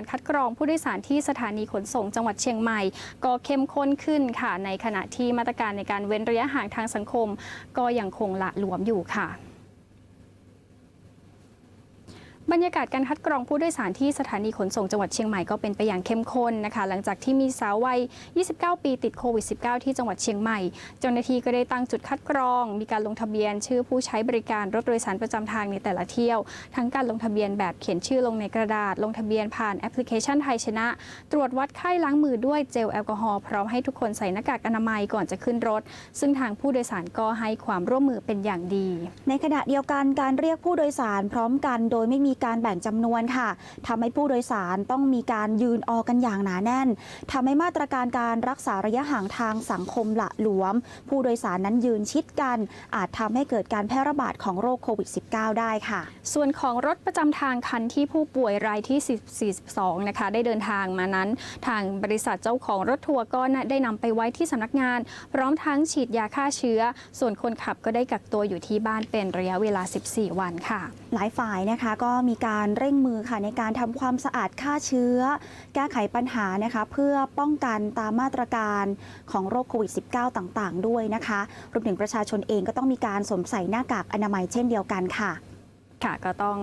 การคัดกรองผู้โดยสารที่สถานีขนส่งจังหวัดเชียงใหม่ ก็เข้มข้นขึ้นค่ะ ในขณะที่มาตรการในการเว้นระยะห่างทางสังคม ก็ยังคงละหลวมอยู่ค่ะ บรรยากาศการคัดกรองผู้โดยสารที่สถานีขนส่งจังหวัดเชียงใหม่ก็เป็นไปอย่างเข้มข้นนะคะ หลังจากที่มีสาววัย 29 ปีติดโควิด -19 ที่จังหวัดเชียงใหม่ เจ้าหน้าที่ก็ได้ตั้งจุดคัดกรอง มีการลงทะเบียน ชื่อผู้ใช้บริการรถโดยสารประจำทางในแต่ละเที่ยว ทั้งการลงทะเบียนแบบเขียนชื่อลงในกระดาษ ลงทะเบียนผ่านแอปพลิเคชันไทยชนะ ตรวจวัดไข้ล้างมือด้วยเจลแอลกอฮอล์พร้อมให้ทุกคนใส่หน้ากากอนามัยก่อนจะขึ้นรถ ซึ่งทางผู้โดยสารก็ให้ความร่วมมือเป็นอย่างดี ในขณะเดียวกันการเรียกผู้โดยสารพร้อมกันโดยไม่มีการแบ่งจำนวนค่ะทำให้ผู้โดยสารต้องมีการยืนออกันอย่างหนาแน่นทำให้มาตรการการรักษาระยะห่างทางสังคมละหลวม ผู้โดยสารนั้นยืนชิดกัน อาจทำให้เกิดการแพร่ระบาดของโรคโควิด -19 ได้ค่ะ ส่วนของรถประจำทางคันที่ผู้ป่วยรายที่ 42 นะคะ ได้เดินทางมานั้น ทางบริษัทเจ้าของรถทัวร์ก็ได้นำไปไว้ที่สำนักงาน พร้อมทั้งฉีดยาฆ่าเชื้อ ส่วนคนขับก็ได้กักตัวอยู่ที่บ้านเป็นระยะเวลา 14 วันค่ะ หลายฝ่ายนะคะก็มีการเร่งมือค่ะในการทำความสะอาดฆ่าเชื้อ แก้ไขปัญหานะคะเพื่อป้องกันตามมาตรการของโรคโควิด -19 ต่างๆ ด้วยนะคะรวมถึงประชาชนเองก็ต้องมีการสวมใส่หน้ากากอนามัยเช่นเดียวกันค่ะ ค่ะก็ต้อง